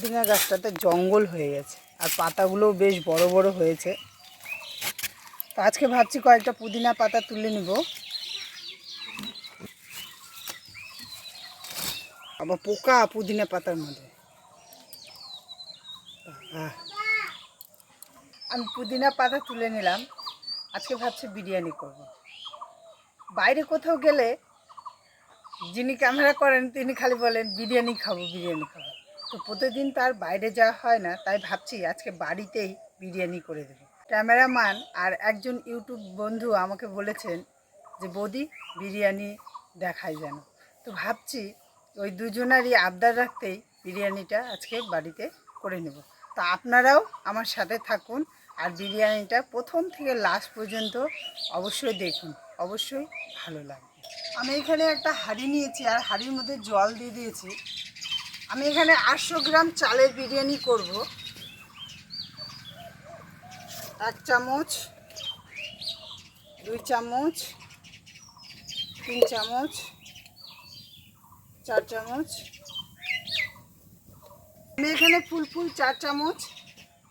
পুদিনা গাছটাতে জঙ্গল হয়ে গেছে। আর পাতাগুলোও বেশ বড় বড় হয়েছে। তো আজকে ভাবছি কয়েকটা পুদিনা পাতা তুলে নিব। আবার পোকা পুদিনা পাতার মধ্যে। আমি পুদিনা পাতা তুলে নিলাম। আজকে ভাবছি বিরিয়ানি করব। বাইরে কোথাও গেলে যিনি ক্যামেরা করেন, তিনি খালি বলেন, বিরিয়ানি খাব বিরিয়ানি খাব। তো প্রতিদিন তার বাইরে যাওয়া হয় না, তাই ভাবছি আজকে বাড়িতেই বিরিয়ানি করে দেবো। ক্যামেরাম্যান আর একজন ইউটিউব বন্ধু আমাকে বলেছেন যে, বৌদি, বিরিয়ানি দেখাই যেন। তো ভাবছি ওই দুজনারই আবদার রাখতেই বিরিয়ানিটা আজকে বাড়িতে করে নেব। তা আপনারাও আমার সাথে থাকুন আর বিরিয়ানিটা প্রথম থেকে লাস্ট পর্যন্ত অবশ্যই দেখুন, অবশ্যই ভালো লাগবে। আমি এখানে একটা হাঁড়ি নিয়েছি, আর হাঁড়ির মধ্যে জল দিয়ে দিয়েছি। আমি এখানে আটশো গ্রাম চালের বিরিয়ানি করব। এক চামচ, দুই চামচ, তিন চামচ, চার চামচ। আমি এখানে ফুল ফুল চার চামচ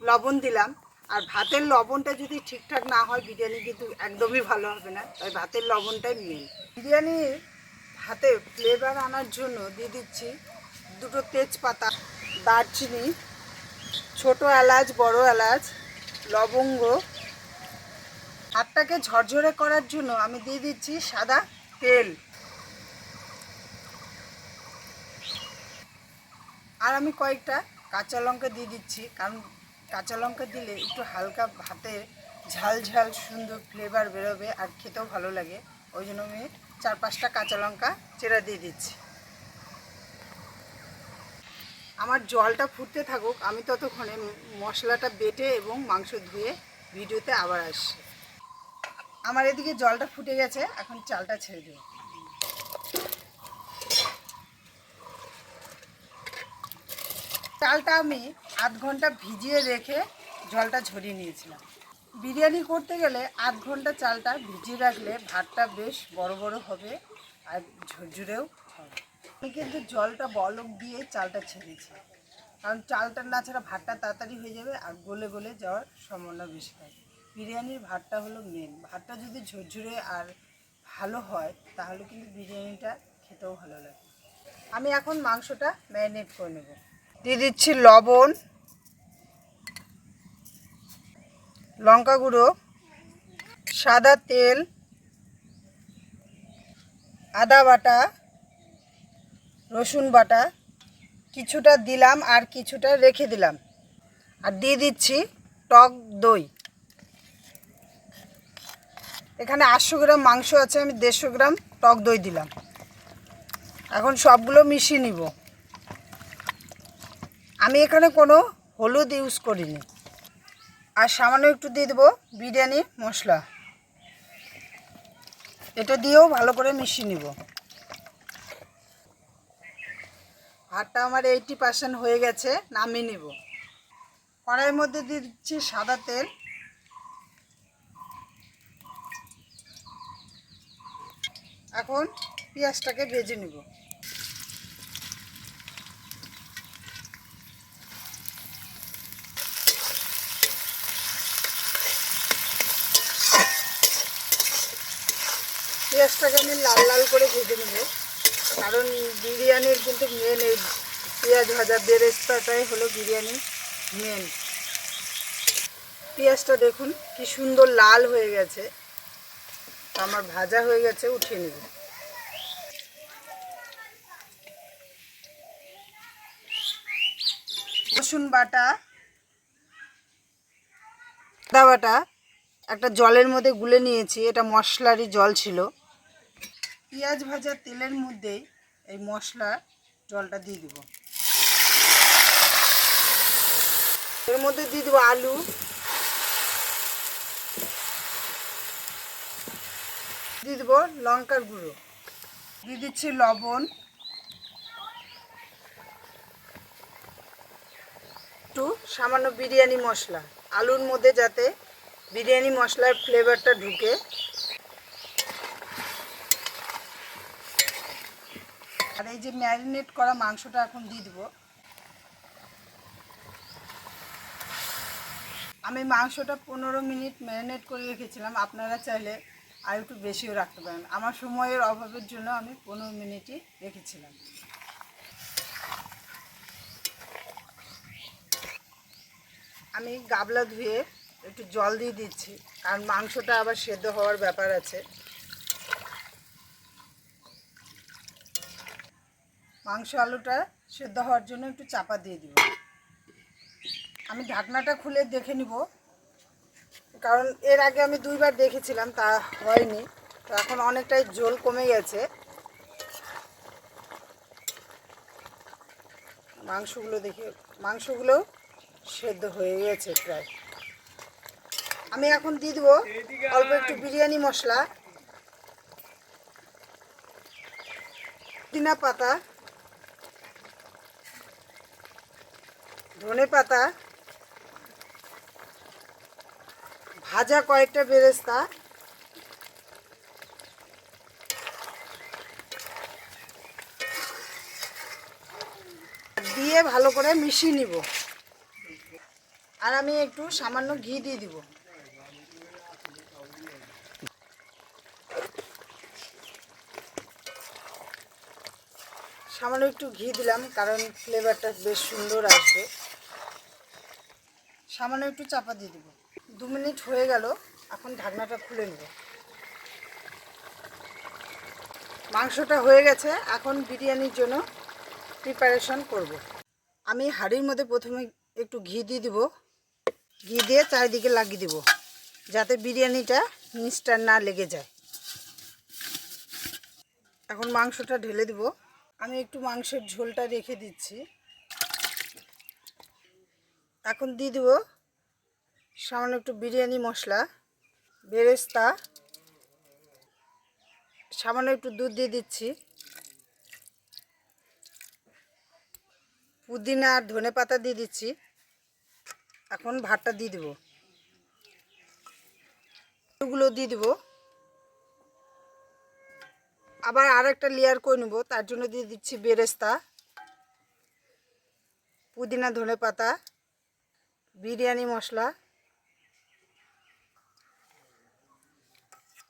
লবণ দিলাম। আর ভাতের লবণটা যদি ঠিকঠাক না হয়, বিরিয়ানি কিন্তু একদমই ভালো হবে না। তাই ভাতের লবণটাই মেন বিরিয়ানির ভাতে ফ্লেভার আনার জন্য দিয়ে দিচ্ছি দুটো তেজপাতা, দারচিনি, ছোট এলাচ, বড় এলাচ, লবঙ্গ। হাতটাকে ঝরঝরে করার জন্য আমি দিয়ে দিচ্ছি সাদা তেল। আর আমি কয়েকটা কাঁচা লঙ্কা দিয়ে দিচ্ছি, কারণ কাঁচা লঙ্কা দিলে একটু হালকা ভাতে ঝাল ঝাল সুন্দর ফ্লেভার বেরোবে আর খেতেও ভালো লাগে। ওই জন্য আমি চার পাঁচটা কাঁচা লঙ্কা চেরা দিয়ে দিচ্ছি। আমার জলটা ফুটতে থাকুক, আমি ততক্ষণে মশলাটা বেটে এবং মাংস ধুয়ে ভিডিওতে আবার আসছি। আমার এদিকে জলটা ফুটে গেছে, এখন চালটা ছেড়ে দেবো। চালটা আমি আধ ঘণ্টা ভিজিয়ে রেখে জলটা ঝরিয়ে নিয়েছিলাম। বিরিয়ানি করতে গেলে আধ ঘণ্টা চালটা ভিজিয়ে রাখলে ভাতটা বেশ বড় বড় হবে আর ঝরঝরেও হবে। আমি কিন্তু জলটা বলক দিয়ে চালটা ছেড়েছি কারণ চালটা না ছাড়া ভাতটা তাড়াতাড়ি হয়ে যাবে আর গলে গলে যাওয়ার সম্ভাবনা বেশি থাকে। বিরিয়ানির ভাতটা হলো মেন ভাতটা যদি ঝরঝরে আর ভালো হয়, তাহলে কিন্তু বিরিয়ানিটা খেতেও ভালো লাগে। আমি এখন মাংসটা ম্যারিনেট করে নেব। দিয়ে দিচ্ছি লবণ, লঙ্কা গুঁড়ো, সাদা তেল, আদা বাটা রসুন বাটা, কিছুটা দিলাম আর কিছুটা রেখে দিলাম। আর দিয়ে দিচ্ছি টক দই। এখানে আটশো গ্রাম মাংস আছে, আমি দেড়শো গ্রাম টক দই দিলাম। এখন সবগুলো মিশিয়ে নিব। আমি এখানে কোনো হলুদ ইউজ করিনি। আর সামান্য একটু দিয়ে দেবো বিরিয়ানি মশলা। এটা দিয়েও ভালো করে মিশিয়ে নিব। ভাতটা আমার এইটি পার্সেন্ট হয়ে গেছে, নামিয়ে নিব। কড়াইয়ের মধ্যে দিচ্ছি সাদা তেল। এখন পেঁয়াজটাকে ভেজে নিব। পেঁয়াজটাকে আমি লাল লাল করে ভেজে নেব। কারণ বিরিয়ানির কিন্তু মেন এই পেঁয়াজ ভাজা বেরেস্তাটাই হলো বিরিয়ানির মেন পেঁয়াজটা দেখুন, কি সুন্দর লাল হয়ে গেছে। আমার ভাজা হয়ে গেছে, উঠিয়ে নেব। রসুন বাটা, আদা বাটা, একটা জলের মধ্যে গুলে নিয়েছি, এটা মশলারই জল ছিল। পেঁয়াজ ভাজা তেলের মধ্যে এই মশলা জলটা দিয়ে দিব। এর মধ্যে দিয়ে দেবো আলু। দিয়ে দেবো লঙ্কার গুঁড়ো। দিয়ে দিচ্ছি লবণ। একটু সামান্য বিরিয়ানি মশলা। আলুর মধ্যে যাতে বিরিয়ানি মশলার ফ্লেভারটা ঢুকে। আর এই যে ম্যারিনেট করা মাংসটা এখন দিয়ে দিব। আমি মাংসটা পনেরো মিনিট ম্যারিনেট করে রেখেছিলাম, আপনারা চাইলে আর একটু বেশিও রাখতে পারেন। আমার সময়ের অভাবের জন্য আমি পনেরো মিনিটই রেখেছিলাম। আমি গাবলা ধুয়ে একটু জল দিয়ে দিচ্ছি, কারণ মাংসটা আবার সেদ্ধ হওয়ার ব্যাপার আছে। মাংস আলুটা সেদ্ধ হওয়ার জন্য একটু চাপা দিয়ে দিব। আমি ঢাকনাটা খুলে দেখে নিব। কারণ এর আগে আমি দুইবার দেখেছিলাম, তা হয়নি। তো এখন অনেকটাই জল কমে গেছে। মাংসগুলো দেখে, মাংসগুলো সেদ্ধ হয়ে গেছে প্রায়। আমি এখন দিয়ে দেবো অল্প একটু বিরিয়ানি মশলা দিনা পাতা ধনে পাতা, ভাজা কয়েকটা বেরেস্তা, দিয়ে ভালো করে মিশিয়ে নিব। আর আমি একটু সামান্য ঘি দিয়ে দিব। সামান্য একটু ঘি দিলাম, কারণ ফ্লেভারটা বেশ সুন্দর আসবে। সামান্য একটু চাপা দিয়ে দেবো। দু মিনিট হয়ে গেল, এখন ঢাকনাটা খুলে নেব। মাংসটা হয়ে গেছে, এখন বিরিয়ানির জন্য প্রিপারেশন করব। আমি হাঁড়ির মধ্যে প্রথমে একটু ঘি দিয়ে দিব। ঘি দিয়ে চারিদিকে লাগিয়ে দিব, যাতে বিরিয়ানিটা নিচটা না লেগে যায়। এখন মাংসটা ঢেলে দিব। আমি একটু মাংসের ঝোলটা রেখে দিচ্ছি। এখন দিয়ে দেবো সামান্য একটু বিরিয়ানি মশলা, বেরেস্তা, সামান্য একটু দুধ দিয়ে দিচ্ছি। পুদিনা আর ধনে পাতা দিয়ে দিচ্ছি। এখন ভাতটা দিয়ে দেবো। এগুলো দিয়ে দেবো। আবার আর একটা লেয়ার করে নেব, তার জন্য দিয়ে দিচ্ছি বেরেস্তা, পুদিনা, ধনে পাতা। বিরিয়ানি মশলা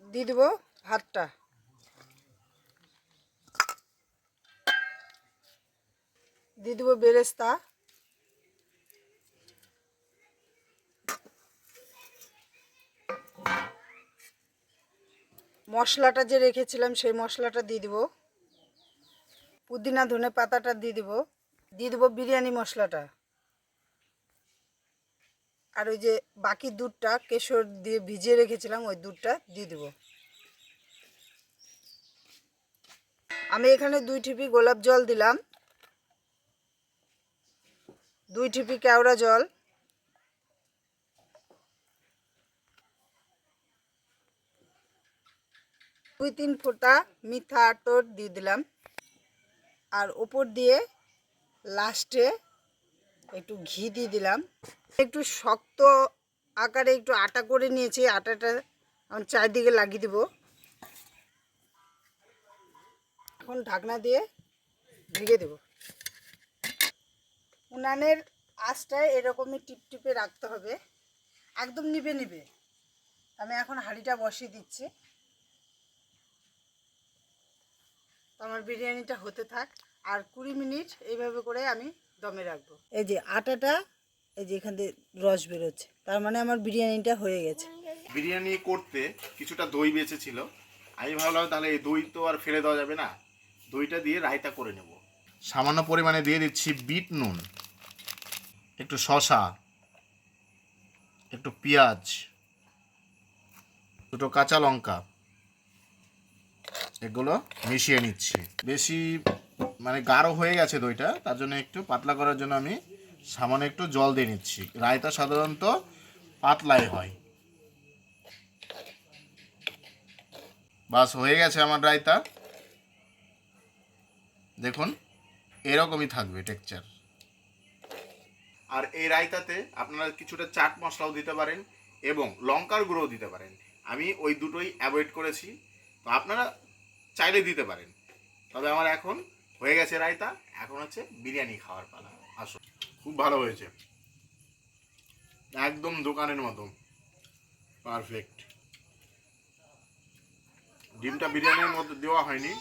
দিয়ে দেবো ভাতটা। দিয়ে দেবো বেরেস্তা। মশলাটা যে রেখেছিলাম সেই মশলাটা দিয়ে দিব। পুদিনা ধনে পাতাটা দিয়ে দিব। দিয়ে দেবো বিরিয়ানি মশলাটা। আর ওই যে বাকি দুধটা কেশর দিয়ে ভিজিয়ে রেখেছিলাম, ওই দুধটা দিয়ে দেবো। আমি এখানে দুই ঠিপি গোলাপ জল দিলাম, দুই ঠিপি কেওড়া জল, দুই তিন ফোঁটা মিঠা আতর দিয়ে দিলাম। আর ওপর দিয়ে লাস্টে একটু ঘি দিয়ে দিলাম। একটু শক্ত আকারে একটু আটা করে নিয়েছি, আটাটা আমি চারিদিকে লাগিয়ে দেব। এখন ঢাকনা দিয়ে ঢেকে দেব। উনানের আঁচটায় এরকমই টিপ টিপে রাখতে হবে। একদম নিবে নিবে। আমি এখন হাঁড়িটা বসিয়ে দিচ্ছি। আমার বিরিয়ানিটা হতে থাক। আর কুড়ি মিনিট এইভাবে করে আমি দমে রাখব। এই যে আটাটা এই যে এখান থেকে রস বেরোচ্ছে। তার মানে আমার বিরিয়ানিটা হয়ে গেছে। বিরিয়ানি করতে কিছুটা দই বেঁচে ছিল আমি ভাবলাম তাহলে এই দই তো আর ফেলে দেওয়া যাবে না। দইটা দিয়ে রায়তা করে নেব। সামান্য পরিমাণে দিয়ে দিচ্ছি বিট নুন একটু শশা একটু পেঁয়াজ দুটো কাঁচা লঙ্কা এগুলো মিশিয়ে নিচ্ছি। বেশি মানে গাঢ় হয়ে গেছে দইটা, তার জন্য একটু পাতলা করার জন্য আমি সামান্য একটু জল দিয়ে নিচ্ছি। রায়তা সাধারণত পাতলাই হয়। বাস, হয়ে গেছে আমার রায়তা। দেখুন, এরকমই থাকবে টেক্সচার আর এই রায়তাতে আপনারা কিছুটা চাট মশলাও দিতে পারেন এবং লঙ্কার গুঁড়োও দিতে পারেন। আমি ওই দুটোই অ্যাভয়েড করেছি। তো আপনারা চাইলে দিতে পারেন। তবে আমার এখন হয়ে গেছে রায়তা। এখন হচ্ছে বিরিয়ানি খাওয়ার পালা। আসো। খুব ভালো হয়েছে। একদম দোকানের মতো। পারফেক্ট। ডিমটা বিরিয়ানির মধ্যে দেওয়া হয়নি।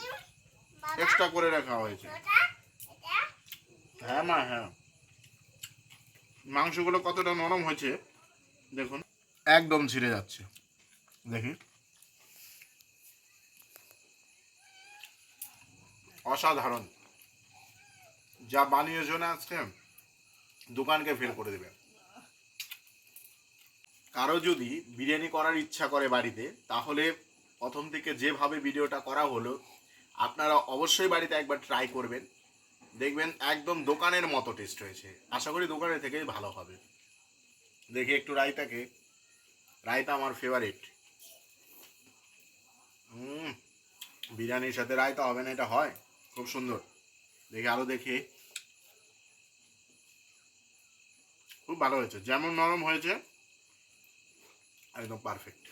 এক্সট্রা করে রাখা হয়েছে। হ্যাঁ মা হ্যাঁ। মাংসগুলো কতটা নরম হয়েছে, দেখুন। একদম ছিঁড়ে যাচ্ছে। দেখি। অসাধারণ। যা বানিয়েছো না আজকে দোকানকে ফেল করে দেবে। কারও যদি বিরিয়ানি করার ইচ্ছা করে বাড়িতে, তাহলে প্রথম থেকে যেভাবে ভিডিওটা করা হলো, আপনারা অবশ্যই বাড়িতে একবার ট্রাই করবেন। দেখবেন একদম দোকানের মতো টেস্ট হয়েছে। আশা করি দোকানের থেকেই ভালো হবে। দেখি একটু রায়তাকে। রায়তা আমার ফেভারিট হুম বিরিয়ানির সাথে রায়তা হবে না, এটা হয়। খুব সুন্দর। দেখে আরও দেখে। খুব ভালো হয়েছে। যেমন নরম হয়েছে একদম পারফেক্ট